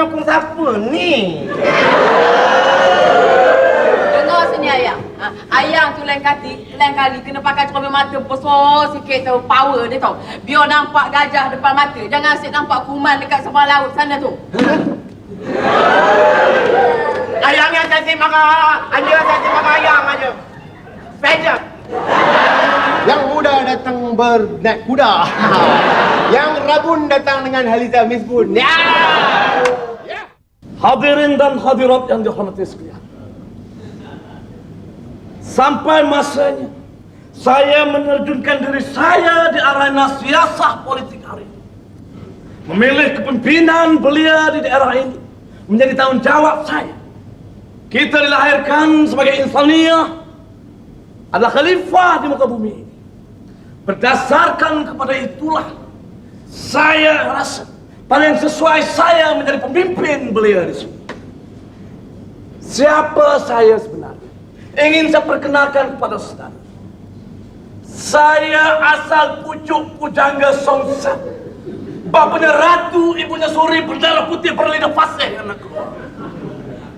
Anja ni nyokong siapa ni? Dengar sini ayang. Ha, ayang tu lain kali, lain kali kena pakai cermin mata besar sikit tau, power dia tau. Biar nampak gajah depan mata. Jangan asyik nampak kuman dekat sebelah laut sana tu. Ayang yang cantik marah. Anja yang cantik marah ayang aja. Saja. Yang muda datang bernaik kuda. Yang rabun datang dengan Haliza Misbun. Ya. Hadirin dan hadirat yang dihormati sekalian. Sampai masanya saya menerjunkan diri saya di arena siasah politik hari ini. Memilih kepemimpinan belia di daerah ini menjadi tanggung jawab saya. Kita dilahirkan sebagai insania adalah khalifah di muka bumi ini. Berdasarkan kepada itulah saya rasa paling sesuai saya menjadi pemimpin belia di sini. Siapa saya sebenarnya? Ingin saya perkenalkan kepada saudara. Saya asal pucuk pujangga Songsa. Bapaknya ratu, ibunya suri berdarah putih berlidah fasih anak keluar.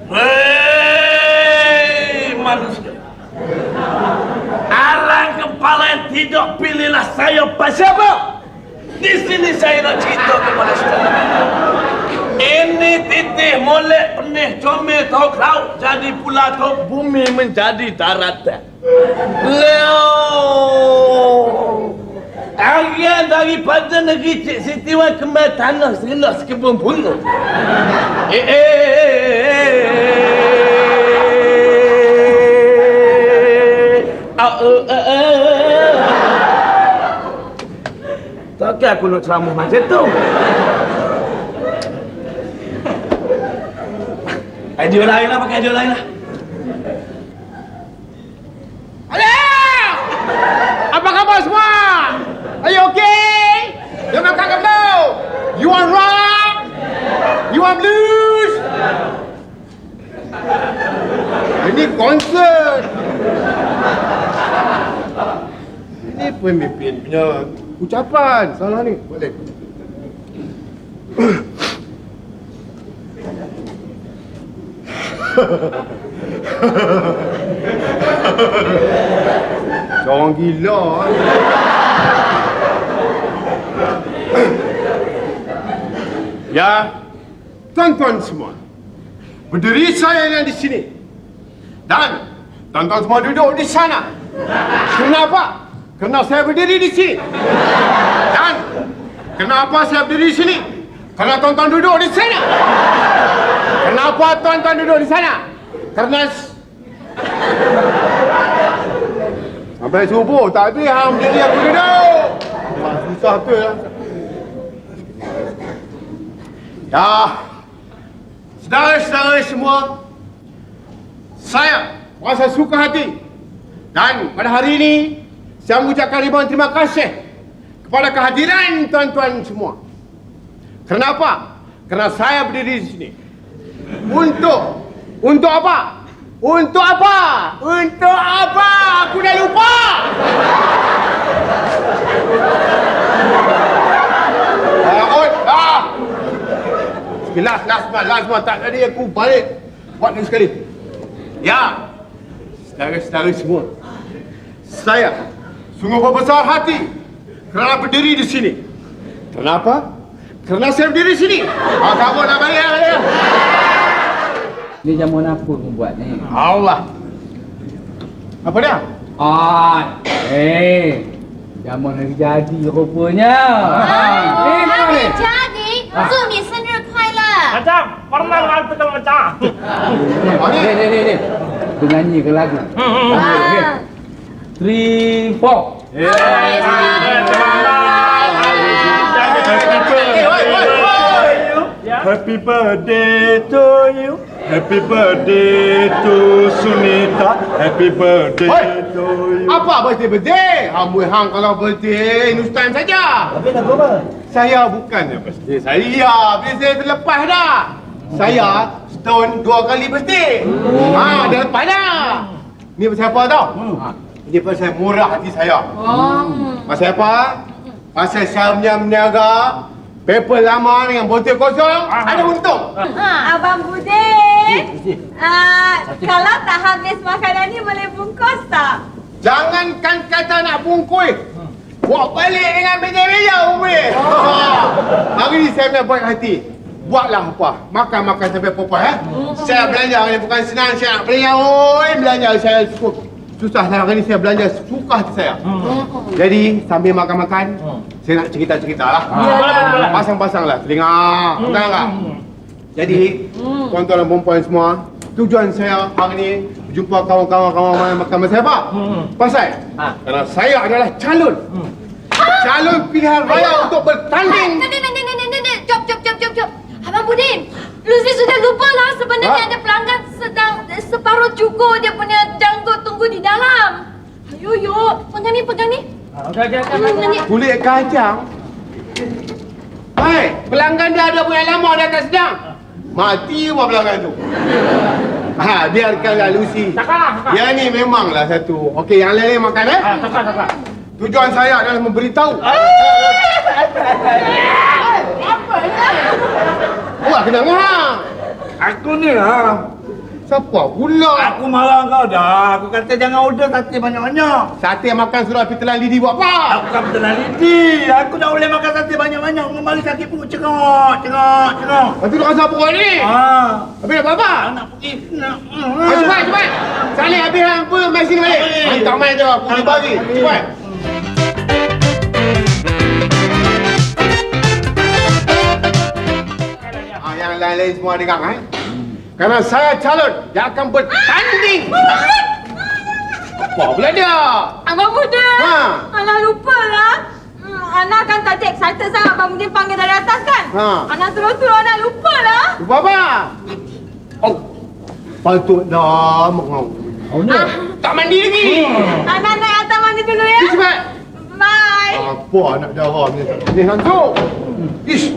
Hei manusia. Arang kepala yang tidak pilihlah saya pasal apa? Ini titih molek penih comel tau laut jadi pula tau bumi menjadi daratan. Leo. Agen daripada negeri Cik Siti Wan kembali tanah serendah sekebun bunga. Eh, eh, eh, eh. Ah, eh, eh, eh. Takkan aku nak ceramah macam tu. Idea lain lah, pakai idea lain lah. Alah! Apa khabar semua? Are you okay? You makan ke belum? You want rock? You want blues? Ini konsert. Ini pemimpin punya ucapan. Salah ni. Boleh. Jangan gila. ya, tuan-tuan semua. Berdiri saya yang di sini. Dan tuan-tuan semua duduk di sana. Kenapa? Kerana saya berdiri di sini. Dan kenapa saya berdiri di sini? Kerana tuan-tuan duduk di sana. Kenapa tuan-tuan duduk di sana? Kerana Sampai subuh tak habis hang berdiri aku duduk. Susah tu. Ya. Saudara-saudara semua, saya rasa suka hati dan pada hari ini saya mengucapkan ribuan terima kasih kepada kehadiran tuan-tuan semua. Kenapa? Kerana saya berdiri di sini. Untuk untuk apa? Untuk apa? Untuk apa? Aku dah lupa. Ah, ah. Last, last one, last one. Tak tadi aku balik. Buat lagi sekali. Ya. Saudara-saudara semua. Saya Sungguh berbesar hati kerana berdiri di sini. Kenapa? Kerana saya berdiri di sini. Ah, kamu nak bayar lah ya? Ini jamuan apa kamu buat ni? Allah. Apa dia? Ah, eh. Jamuan hari jadi rupanya. Ah, eh, ah. Hari jadi? Ah. ni sendiri kuala. Macam, pernah kan betul macam. Ah. Ni, ni, ni. Penyanyi ke lagu? Hmm, hmm. Ah. Okay. Three, four. Happy birthday to you. Happy birthday to Sunita. Happy birthday to you. Apa birthday birthday? Amboi hang kalau birthday Nustan saja. Tapi nak apa? Saya bukannya birthday saya. Birthday terlepas dah. Saya setahun dua kali birthday. Ha, dah lepas dah. Ni pasal apa tau? Ha, Ini pasal murah hati saya. Oh. Pasal apa? Pasal saya meniaga Paper lama dengan botol kosong ada untung. Ha, Abang Budin. Ah, kalau tak habis makanan ni boleh bungkus tak? Jangankan kata nak bungkus. Buat balik dengan meja-meja pun boleh. Hari ni saya punya baik hati. Buatlah apa. Makan-makan sampai puas eh. Saya belanja ni bukan senang saya nak belanja. Oi, belanja saya cukup. Susah lah hari ni saya belanja suka hati saya. Jadi sambil makan-makan, saya nak cerita-cerita lah. Pasang-pasang lah telinga. Betul tak? Jadi, tuan-tuan dan perempuan semua, tujuan saya hari ni berjumpa kawan-kawan-kawan main makan bersama saya apa? Pasal? Kerana saya adalah calon. Calon pilihan raya untuk bertanding. Nenek, nenek, nenek, nenek. Cop, cop, cop, cop, cop. Abang Budin, Lucy sudah lupa lah sebenarnya Ha? ada pelanggan sedang separuh cukur dia punya janggut tunggu di dalam. Ayo, yuk. Pegang ni, pegang ni. Okey, okey, okey. Hmm, ni. Kulit kacang. Hai, pelanggan dia ada punya lama dia tak sedang. Mati apa pelanggan tu? Ha, biarkanlah Lucy. Cakap, cakap. Yang ni memanglah satu. Okey, yang lain makan eh? Ah, cakap, cakap. Tujuan saya adalah memberitahu. Wah, kena ngah. Aku ni lah. Siapa pula? Aku marah kau dah. Aku kata jangan order sate banyak-banyak. Sate makan surat pitelan lidi buat apa? Aku kan betul lidi. Aku tak boleh makan sate banyak-banyak. Kembali sakit perut. Cengok, cengok, cengok. Lepas tu rasa apa ni? Ah. Habis nak buat apa? Nak pergi. Nak. Ah, cepat, cepat. Salih habis apa main sini balik. Hantar main tu, aku boleh bagi. Cepat. Yang lain-lain semua dengar eh. Kerana saya calon yang akan bertanding. Apa pula dia? Abang Budin. Ha. Anak lupa lah. Hmm, Anak kan tadi excited sangat Abang Budin panggil dari atas kan? Ha. Anak terus-terus anak lupa lah. Lupa apa? Oh. Patutlah mengau. Ah, Tak mandi lagi. anak naik atas mandi dulu ya. Cepat. Bye. Apa anak darah ni? Ni langsung. Ish.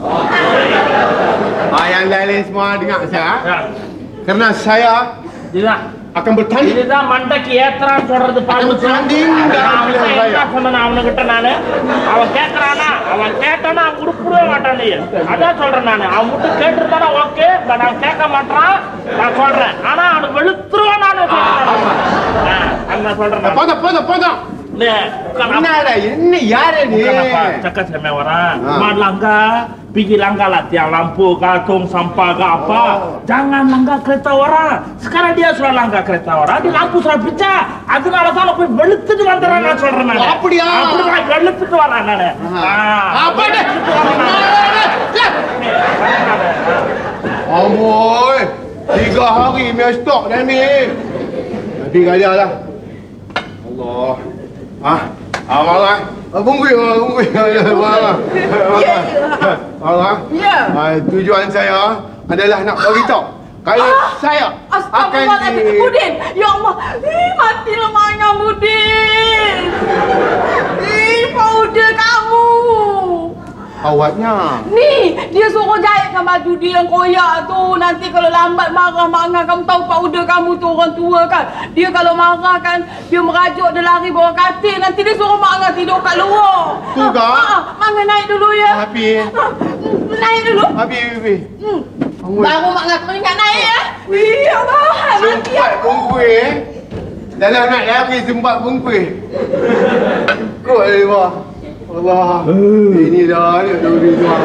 Ah, yang lain-lain semua dengar saya. Ya. Kerana saya Tidak. akan bertanding. இதுதான் மண்டைக்கு ஏத்துறான்னு சொல்றது பாருங்க bertanding dalam pilihan raya. சொன்னேன் அவனுகிட்ட நானு அவன் கேட்கறானா அவன் கேட்டானா அவன் கொடுக்கவே மாட்டான் நீ அதான் சொல்றேன் நானு அவன் மட்டும் கேட்டுருந்தானா ஓகே பட் அவன் கேட்க மாட்டான் நான் சொல்றேன் ஆனா அவனுக்கு வெளுத்துருவான் நானு சொல்றேன் நான் சொல்றேன் நானு. Potong, potong, potong. நீ உட்கார்ந்து Benar ini யாரு ni? Kenapa cakap sama orang? Ha. Mat langgar, pergi langgar lah tiang lampu ke, tong sampah ke apa. Jangan langgar kereta orang. Sekarang dia sudah langgar kereta orang, di lampu sudah pecah. அதனால தான் போய் வெளுத்துட்டு வந்துடுறேன் நான் சொல்றேன் நானு. அப்படியா? அப்படிதான் வெளுத்துட்டு வரேன் நானு. ஆ. Apa dia? வெளுத்துட்டு வரேன் நானு. Amboi. Tiga hari punya stok dah ni. Nanti kaya lah. Allah. Ah, ah. Ah, ah. Ya. Ah, tujuan saya adalah nak beritahu kalau saya akan di... Budin. Ya Allah. Ih, mati lemahnya Budin. Ih, powder kamu. Awaknya. Ni, dia suruh jahitkan baju dia yang koyak tu. Nanti kalau lambat marah Mak Angah, kamu tahu powder kamu tu orang tua kan. Dia kalau marah kan, dia merajuk, dia lari bawah katil. Nanti dia suruh Mak Angah tidur kat luar. Tu? Ha, ha, Mak Angah naik dulu ya. Tapi, Ha, naik dulu. tapi, tapi. Hmm. Baru Mak Angah teringat naik ya. Ih, Allah. Mati Sempat aku. bungkui eh. Dalam nak lari sempat bungkui. Kau ni wah. Allah. Ini dah ni dah ni dah.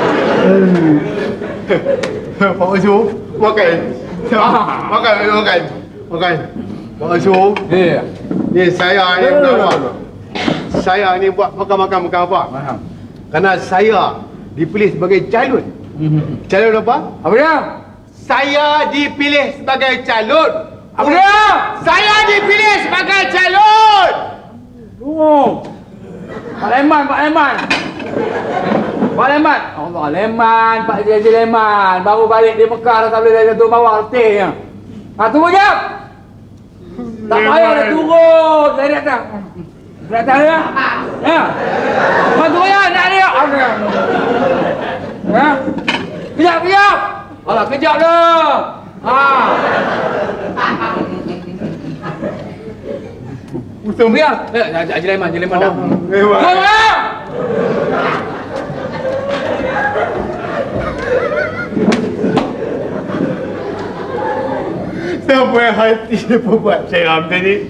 Pak Usu, makan. Makan, makan. Makan. Pak Usu, Eh, ni saya ni bukan apa. Saya ni buat makan-makan bukan apa. faham. Kerana saya dipilih sebagai calon. Calon apa? Apa dia? Saya dipilih sebagai calon. Apa dia? Saya dipilih sebagai calon. Oh. Pak Leman, Pak Leman. Pak Leman. Pak Leman, Pak Haji Leman. Baru balik di Mekah dah tak boleh dah jatuh bawah letih. Ha, tunggu jap. Tak payah dah turun dari atas. Dari atas ya. Ya. Bantu ya, nak dia. Ya. Kejap, kejap. Alah, kejap dah. Ha. Ustaz Umbria. Eh, Haji Laiman, Haji Laiman dah. Laiman. Ustaz Umbria! Sampai hati dia pun buat ceram tadi.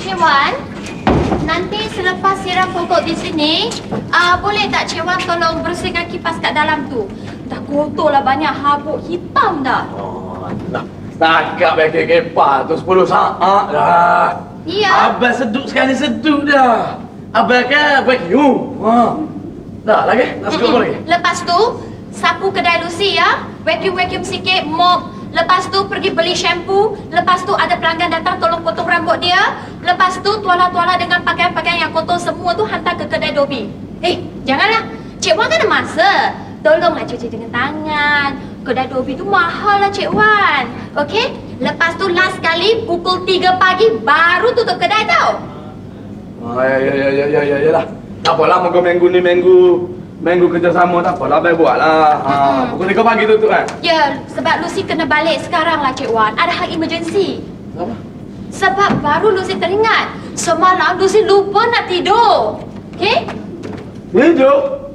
Cik Wan, nanti selepas siram pokok di sini, uh, boleh tak Cik Wan tolong bersihkan kipas kat dalam tu? Dah kotor lah banyak habuk hitam dah. Oh setakat pakai kepa tu 10 saat dah. Ya. Abang seduk sekali seduk dah. Abang kan vacuum. Ha. Dah lagi? Tak suka apa lagi? Lepas tu, sapu kedai Lucy ya. Vacuum-vacuum sikit, mop. Lepas tu pergi beli shampoo. Lepas tu ada pelanggan datang tolong potong rambut dia. Lepas tu tuala-tuala dengan pakaian-pakaian yang kotor semua tu hantar ke kedai Dobi. Eh, janganlah. Cik Wan kan ada masa. Tolonglah cuci dengan tangan. Kedai Dobi tu mahal lah Cik Wan. Okey? Lepas tu last kali pukul 3 pagi baru tutup kedai tau. Ah, ya, ya, ya, ya, ya, ya, ya lah. Tak apalah, moga minggu ni minggu minggu kerjasama tak apalah, baik buat lah. Ha, pukul 3 pagi tutup kan? Ya, sebab Lucy kena balik sekarang lah Cik Wan. Ada hal emergency. Apa? Sebab baru Lucy teringat. Semalam Lucy lupa nak tidur. Okey? Tidur?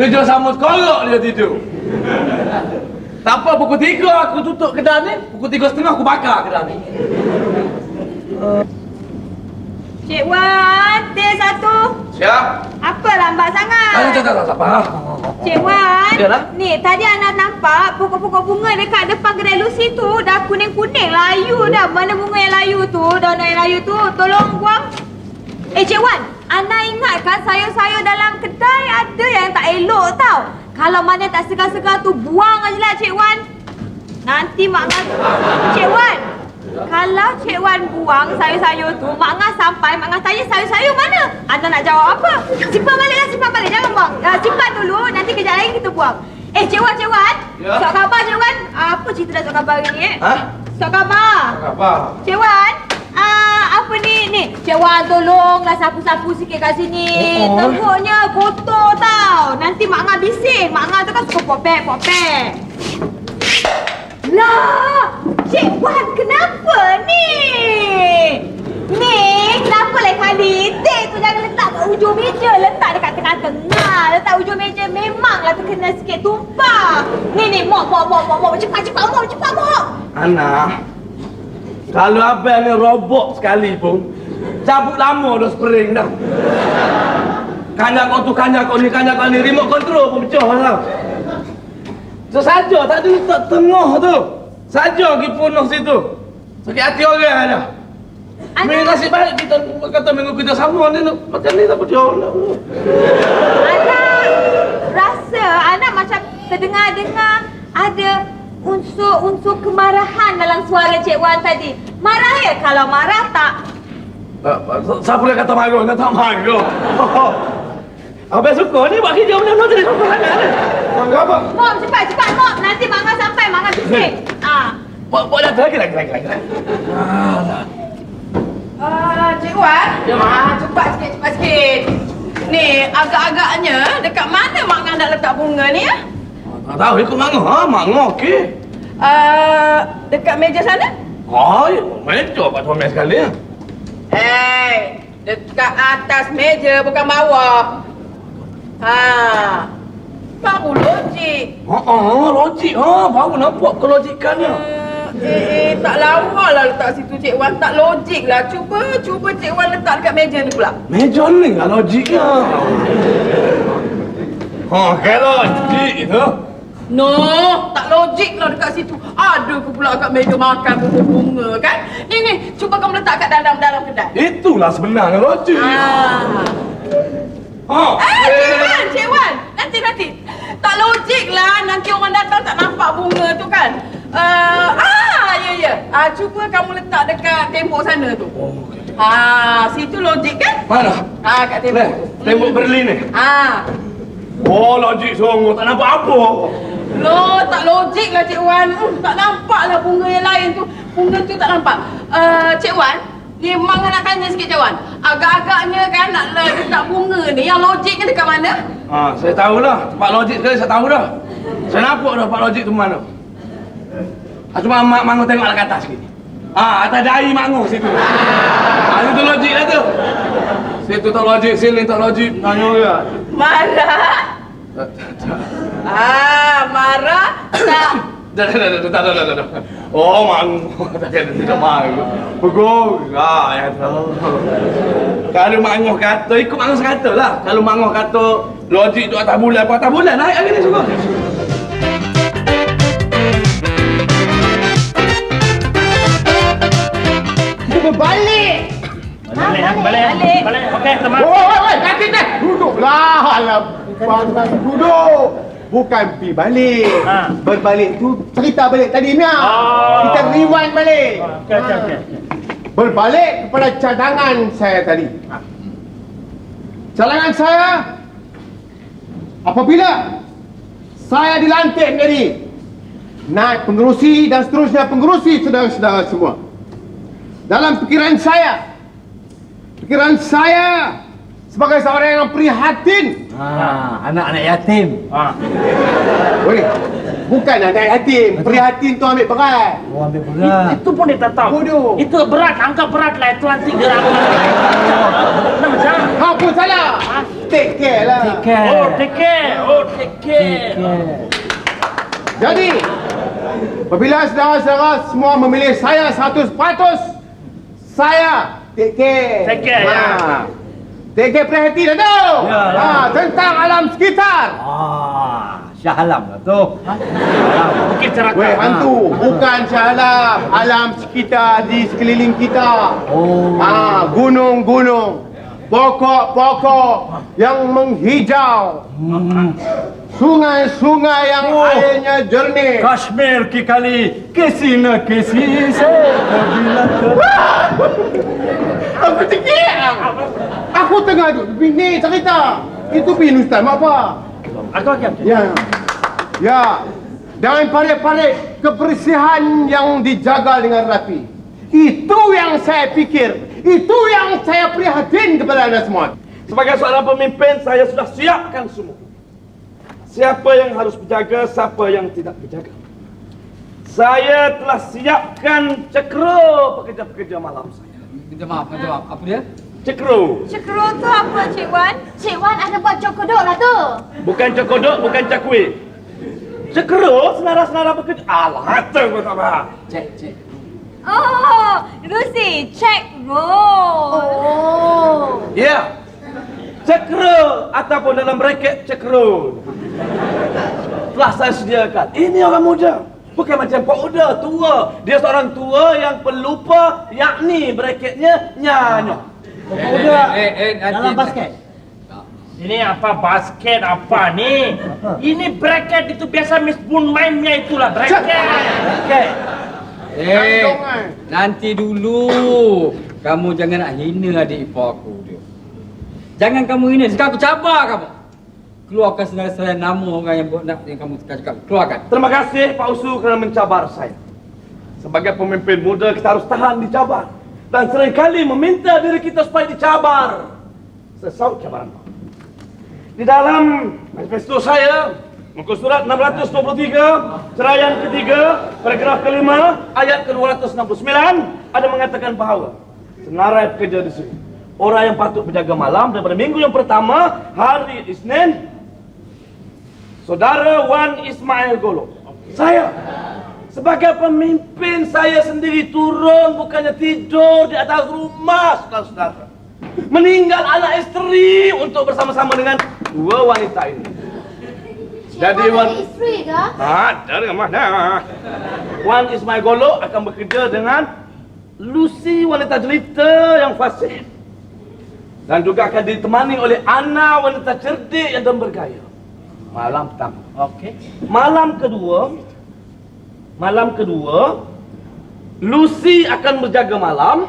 Kerja sama sekolah dia tidur. tak apa, pukul 3 aku tutup kedai ni. Pukul 3 setengah aku bakar kedai ni. Cik Wan, teh satu. Siap? Apa lambat sangat? Ah, tak, tak, tak, tak, tak. Cik Wan, Yalah. ni tadi anak nampak pokok-pokok bunga dekat depan kedai Lucy tu dah kuning-kuning layu dah. Mana bunga yang layu tu, daun yang layu tu, tolong buang. Eh Cik Wan, Ana ingatkan sayur-sayur dalam kedai ada yang tak elok tau. Kalau mana tak segar-segar tu buang aje lah Cik Wan. Nanti Mak Ngah... Cik Wan, kalau Cik Wan buang sayur-sayur tu, Mak Ngah sampai, Mak Ngah tanya sayur-sayur mana? Anda nak jawab apa? Simpan baliklah, simpan balik. Jangan buang. Uh, simpan dulu, nanti kejap lagi kita buang. Eh, Cik Wan, Cik Wan. Ya? Surat khabar, Cik Wan. Apa cerita dah surat khabar ni, eh? Ha? Surat khabar. Apa? Cik Wan, ni? Cik Wan tolonglah sapu-sapu sikit kat sini. Oh. Teruknya kotor tau. Nanti Mak Ngah bising. Mak Ngah tu kan suka popek, popek. Lah, Cik Wan kenapa ni? Ni, kenapa lain kali? Teh tu jangan letak kat ujung meja. Letak dekat tengah-tengah. Letak ujung meja memanglah terkena sikit tumpah. Ni, ni, mop, mop, mop, mop, mop. Cepat, cepat, mop, cepat, mop. Anak, kalau abang ni robot sekalipun, cabut lama dah spring dah. Kanyak kau tu, kanyak kau ni, kanyak kau ni, remote control pun pecah lah. So saja tak ada letak tengah tu. Saja pergi penuh situ. Sakit hati orang dah. Anak- Minggu nasib baik kita kata minggu kita sama ni macam ni tak berjauh lah. Anak rasa anak macam terdengar-dengar ada unsur-unsur kemarahan dalam suara Cik Wan tadi. Marah ya? Kalau marah tak. Siapa yang kata marah? Kata marah. Abang suka ni buat kerja benar-benar jadi suka sangat ni. Apa? Mom, cepat, cepat, Mom. Nanti Mak Ngah sampai, Mak Ngah bising. Ah. Buat buat lagi lagi lagi lagi lagi. Ah, Ah, Cik Wan. Ya, Mak. Ah, cepat sikit, cepat sikit. Ni, agak-agaknya dekat mana Mak Ngah nak letak bunga ni ya? Tak tahu ikut mana? Ha, mana okey. Uh, dekat meja sana? Ha, ya, meja pak tuan sekali ya. Eh, dekat atas meja bukan bawah. Ha. Baru logik. Ha, ha, logik. Ha, baru nampak kelogikannya. Eh, eh, eh, tak lawa lah letak situ Cik Wan. Tak logik lah. Cuba, cuba Cik Wan letak dekat meja ni pula. Meja ni lah logiknya. Ha, kalau logik tu. No, tak logik lah dekat situ. Ada ke pula kat meja makan bunga-bunga kan? Ni, ni, cuba kamu letak kat dalam-dalam kedai. Itulah sebenarnya logik. Ah. Ha. Eh, Cik Wan, Cik Wan. Nanti, nanti. Tak logik lah. Nanti orang datang tak nampak bunga tu kan. Uh, ah, ya, ya. Ah, cuba kamu letak dekat tembok sana tu. Oh, okey. Ah, situ logik kan? Mana? Ah, kat tembok tembok Berlin ni. Ah. Oh, logik sungguh. Tak nampak apa. Lo, tak logik lah Cik Wan. Hmm, tak nampak lah bunga yang lain tu. Bunga tu tak nampak. Uh, Cik Wan, ni Mak nak tanya sikit Cik Wan. Agak-agaknya kan nak le- letak bunga ni, yang logiknya dekat mana? Ha, saya tahulah. Pak logik sekali saya tahu dah. Saya nampak dah pak logik tu mana. Ha, cuma mak mangu tengoklah kat atas sikit. Ha, atas dahi mangu situ. Ha, situ logik lah tu. Situ tak logik, sini tak logik. Tanya dia. Marah? Ah, marah tak? Dah, dah, dah, dah, dah, dah, dah. Oh, mang. Takkan tidak mang. Bagus. Ah, ya tahu. Kalau mangoh kata, ikut mangoh kata lah. Kalau mangoh kata, logik tu atas bulan, apa atas bulan, naik lagi ni semua. Kita berbalik. Balik, balik. Balik. Okey, teman. Woi, woi, woi, nanti. Duduklah. Alah, pandai duduk. Bukan pergi balik. Ha. Berbalik tu cerita balik tadi ni. Oh. Kita rewind balik. Okey, okey, okey. Berbalik kepada cadangan saya tadi. Cadangan saya apabila saya dilantik menjadi naik pengerusi dan seterusnya pengerusi saudara-saudara semua. Dalam fikiran saya, fikiran saya sebagai seorang yang prihatin. Ah, anak-anak yatim. Ha. Boleh. Bukan anak yatim. Prihatin tu ambil berat. Oh, ambil berat. Itu pun dia tak tahu. Bodoh. Itu berat, anggap berat lah. Itu nanti gerak. Nama jangan. Kau pun salah. Take care lah. Take care. Oh, take care. Oh, take care. Jadi, apabila saudara-saudara semua memilih saya 100%, saya take care. Take care, ya. Take care perhatian tu. Ya, ya. Ha, tentang alam sekitar. Ah, Syah Alam lah tu. Bukit Ceraka. Weh, hantu. Bukan Shah Alam sekitar di sekeliling kita. Oh. Ha, gunung-gunung. Pokok-pokok yang menghijau. Hmm. Sungai-sungai yang Oh. airnya jernih. Kashmir ki kali kisi na kisi se kabila Aku cekik. Aku tengah duduk bini cerita. Itu bin Ustaz, mak apa? Okey, okey. Ya. Ya. Dan parit-parit kebersihan yang dijaga dengan rapi. Itu yang saya fikir. Itu yang saya prihatin kepada anda semua. Sebagai seorang pemimpin, saya sudah siapkan semua. Siapa yang harus berjaga, siapa yang tidak berjaga. Saya telah siapkan cekro pekerja-pekerja malam saya. Minta maaf, minta maaf. Apa dia? Cekro. Cekro tu apa Cik Wan? Cik Wan ada buat cokodok lah tu. Bukan cokodok, bukan cakwe. Cekro, senara-senara pekerja. Alah, kata kau tak faham. Cek, cek. Oh, Lucy, check roll. Oh. Ya. Cekro ataupun dalam bracket cekro. Telah saya sediakan. Ini orang muda. Bukan macam Pak Uda, tua. Dia seorang tua yang pelupa, yakni bracketnya nyanyo. Pak Uda. Eh, eh, nanti. Dalam basket. Ini apa basket apa ni? Ini bracket itu biasa Miss Bun mainnya itulah bracket. Okey. Eh, Kandungan. nanti dulu. Kamu jangan nak hina adik ipar aku dia. Jangan kamu hina, sekarang aku cabar kamu. Keluarkan senarai-senarai nama orang yang buat nak yang kamu cakap. Keluarkan. Terima kasih Pak Usu kerana mencabar saya. Sebagai pemimpin muda kita harus tahan dicabar. Dan seringkali meminta diri kita supaya dicabar. Sesaut cabaran. Di dalam manifesto saya, muka surat 623, ceraian ketiga, paragraf kelima, ayat ke-269, ada mengatakan bahawa senarai pekerja di sini. Orang yang patut berjaga malam daripada minggu yang pertama, hari Isnin, Saudara Wan Ismail Golo. Saya sebagai pemimpin saya sendiri turun bukannya tidur di atas rumah saudara-saudara. Meninggal anak isteri untuk bersama-sama dengan dua wanita ini. Jadi Wan isteri ke? ada dengan mana? Wan Ismail Golo akan bekerja dengan Lucy wanita jelita yang fasih. Dan juga akan ditemani oleh Ana wanita cerdik yang dan bergaya. Malam pertama. Okey. Malam kedua, malam kedua, Lucy akan berjaga malam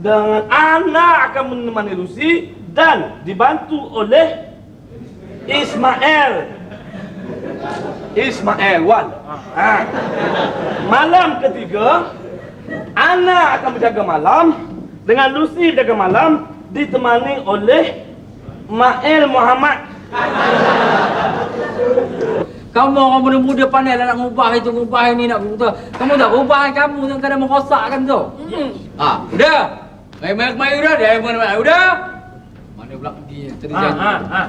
dan Ana akan menemani Lucy dan dibantu oleh Ismail. Ismail Wan. Ha. Malam ketiga, Ana akan berjaga malam dengan Lucy berjaga malam ditemani oleh Mael Muhammad Kamu orang muda-muda pandai lah nak ngubah itu, ngubah ini, nak berubah. Kamu tak ubah kamu yang kadang merosakkan tu. Hmm. Ah, udah. Main-main kemari udah, dia mana mana udah. Mana pula pergi tadi Ha ha ha.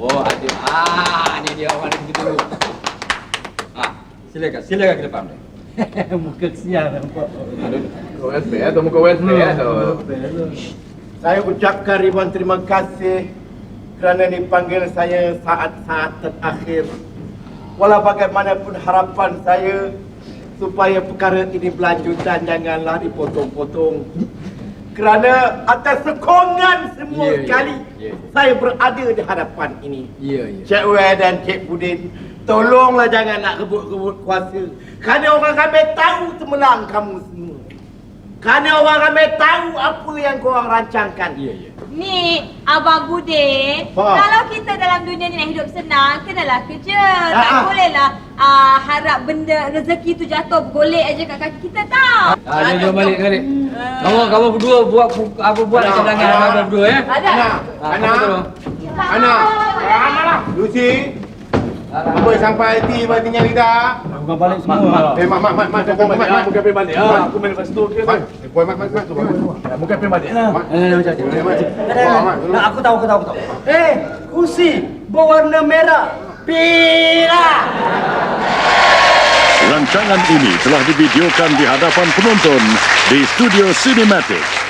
Oh, ada. Ah, ni dia orang ni dulu. Ah, silakan, silakan ke depan. Muka sial nampak. Kau welfare tu, muka welfare tu. Saya ucapkan ribuan terima kasih kerana dipanggil saya saat-saat terakhir. Walau bagaimanapun harapan saya supaya perkara ini berlanjutan janganlah dipotong-potong. Kerana atas sokongan semua Ya, ya, sekali ya. saya berada di hadapan ini. Ya, ya. Cik Wer dan Cik Budin, tolonglah jangan nak rebut-rebut kuasa. Kerana orang ramai tahu semelang kamu semua. Kerana orang ramai tahu apa yang korang rancangkan. Ya, ya. Ni, Abang Bude, Ha. kalau kita dalam dunia ni nak hidup senang, kenalah kerja. Ha, Tak ha. bolehlah uh, harap benda rezeki tu jatuh bergolek aja kat kaki kita tau. Ah, jom, jom balik, balik. Kamu, kamu berdua buat apa buat Anak, cadangan anak. kamu berdua ya. Ada. Anak, Ah, anak, tolong. anak, Lucy, apa sampai hati berarti nyari dah? Bukan balik semua. Eh, mak, mak, mak, mak, mak, mak, pergi balik. Ah, aku main lepas tu. okey, mak, Mat? eh, boy, mak, mak, mak, tunggu, mak. Muka pergi balik lah. Mak. Eh, macam tu. Eh, mak. Mak, tolong. Nah, aku tahu, aku tahu, aku tahu. Eh, kursi berwarna merah. Pirah. Rancangan ini telah divideokan di hadapan penonton di Studio Cinematic.